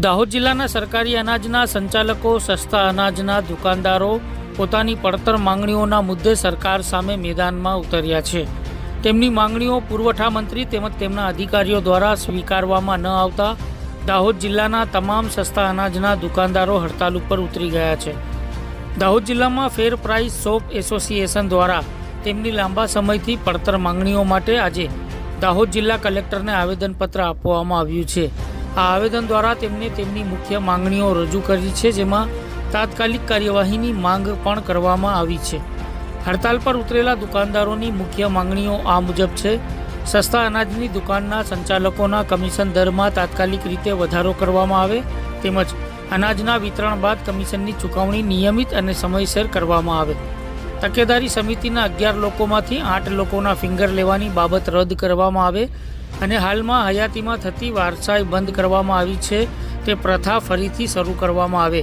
દાહોદ જિલ્લાના સરકારી અનાજના સંચાલકો, સસ્તા અનાજના દુકાનદારો પોતાની પડતર માંગણીઓના મુદ્દે સરકાર સામે મેદાનમાં ઉતર્યા છે. તેમની માંગણીઓ પુરવઠા મંત્રી તેમજ તેમના અધિકારીઓ દ્વારા સ્વીકારવામાં ન આવતા દાહોદ જિલ્લાના તમામ સસ્તા અનાજના દુકાનદારો હડતાલ ઉપર ઉતરી ગયા છે. દાહોદ જિલ્લામાં ફેર પ્રાઇસ શોપ એસોસિએશન દ્વારા તેમની લાંબા સમયથી પડતર માંગણીઓ માટે આજે દાહોદ જિલ્લા કલેક્ટરને આવેદનપત્ર આપવામાં આવ્યું છે. આ આવેદન દ્વારા તેમને તેમની મુખ્ય માંગણીઓ રજૂ કરી છે, જેમાં તાત્કાલિક કાર્યવાહીની માંગ પણ કરવામાં આવી છે. હડતાલ પર ઉતરેલા દુકાનદારોની મુખ્ય માંગણીઓ આ મુજબ છે. સસ્તા અનાજની દુકાનના સંચાલકોના કમિશન દરમાં તાત્કાલિક રીતે વધારો કરવામાં આવે, તેમજ અનાજના વિતરણ બાદ કમિશનની ચૂકવણી નિયમિત અને સમયસર કરવામાં આવે. તકેદારી સમિતિના અગિયાર લોકોમાંથી આઠ લોકોના ફિંગર લેવાની બાબત રદ કરવામાં આવે. અને હાલમાં હયાતીમાં થતી વારસાઈ બંધ કરવામાં આવી છે. તે પ્રથા ફરીથી શરૂ કરવામાં આવે.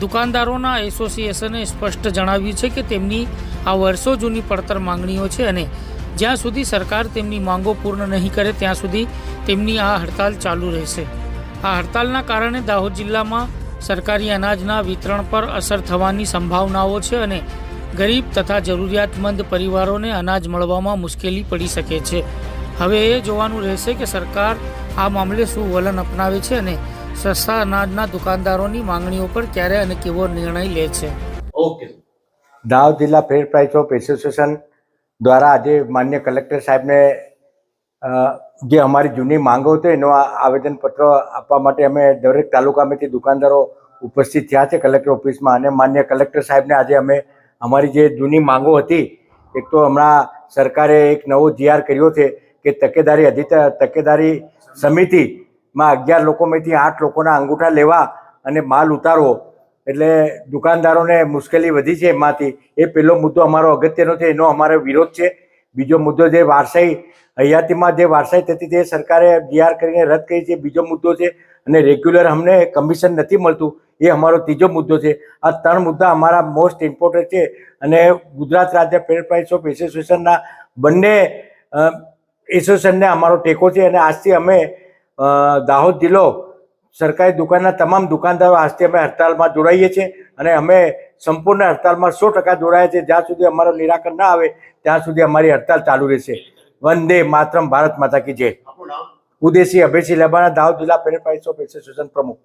દુકાનદારોના એસોસિએશને સ્પષ્ટ જણાવ્યું છે કે તેમની આ વર્ષો જૂની પડતર માંગણીઓ છે અને જ્યાં સુધી સરકાર તેમની માંગો પૂર્ણ નહીં કરે, ત્યાં સુધી તેમની આ હડતાલ ચાલુ રહેશે. આ હડતાલના કારણે દાહોદ જિલ્લામાં સરકારી અનાજના વિતરણ પર અસર થવાની સંભાવનાઓ છે અને ગરીબ તથા જરૂરિયાતમંદ પરિવારોને અનાજ મળવામાં મુશ્કેલી પડી શકે છે. હવે એ જોવાનું રહેશે કે સરકાર આ મામલે શું વલણ અપનાવે છે અને સસ્તા અનાજના દુકાનદારોની માંગણીઓ પર ક્યારે અને કેવો નિર્ણય લે છે. ઓકે. દાહોદ જિલ્લા ફેર પ્રાઇસ ઓફ એસોસિએશન દ્વારા આજે માન્ય કલેક્ટર સાહેબને જે અમારી જૂની માંગો હતી એનો આ આવેદનપત્ર આપવા માટે અમે દરેક તાલુકામાંથી દુકાનદારો ઉપસ્થિત થયા છે કલેક્ટર ઓફિસમાં અને માન્ય કલેક્ટર સાહેબને આજે અમે અમારી જે જૂની માંગો હતી એક તો હમણાં સરકારે એક નવો જીઆર કર્યો છે કે તકેદારી અધિત, તકેદારી સમિતિમાં અગિયાર લોકોમાંથી આઠ લોકોના અંગૂઠા લેવા અને માલ ઉતારવો. એટલે દુકાનદારોને મુશ્કેલી વધી છે એમાંથી. એ પહેલો મુદ્દો અમારો અગત્યનો છે, એનો અમારો વિરોધ છે. બીજો મુદ્દો જે વારસાઈ, હયાતીમાં જે વારસાઈ થતી તે સરકારે જીઆર કરીને રદ કરી છે. બીજો મુદ્દો છે, અને રેગ્યુલર અમને કમિશન નથી મળતું. એ અમારો ત્રીજો મુદ્દો છે. આ ત્રણ મુદ્દા અમારા મોસ્ટ ઇમ્પોર્ટન્ટ છે. અને ગુજરાત રાજ્ય ફેર પ્રાઇસ ઓફ એસોસિએશનના બંને એસોસિએશનને અમારો ટેકો છે અને આજથી અમે દાહોદ જિલ્લો સરકારી દુકાનના તમામ દુકાનદારો આજથી અમે હડતાલમાં જોડાઈએ છીએ અને અમે સંપૂર્ણ હડતાલમાં સો ટકા જોડાયા છે જ્યાં સુધી અમારો નિરાકરણ ના આવે ત્યાં સુધી અમારી હડતાલ ચાલુ રહેશે. વંદે માતરમ ભારત માતા કી જય. ઉદેશી અભયસિંહ લબાણા દાહોદ જિલ્લા ફેર ઓફ એસોસિએશન પ્રમુખ.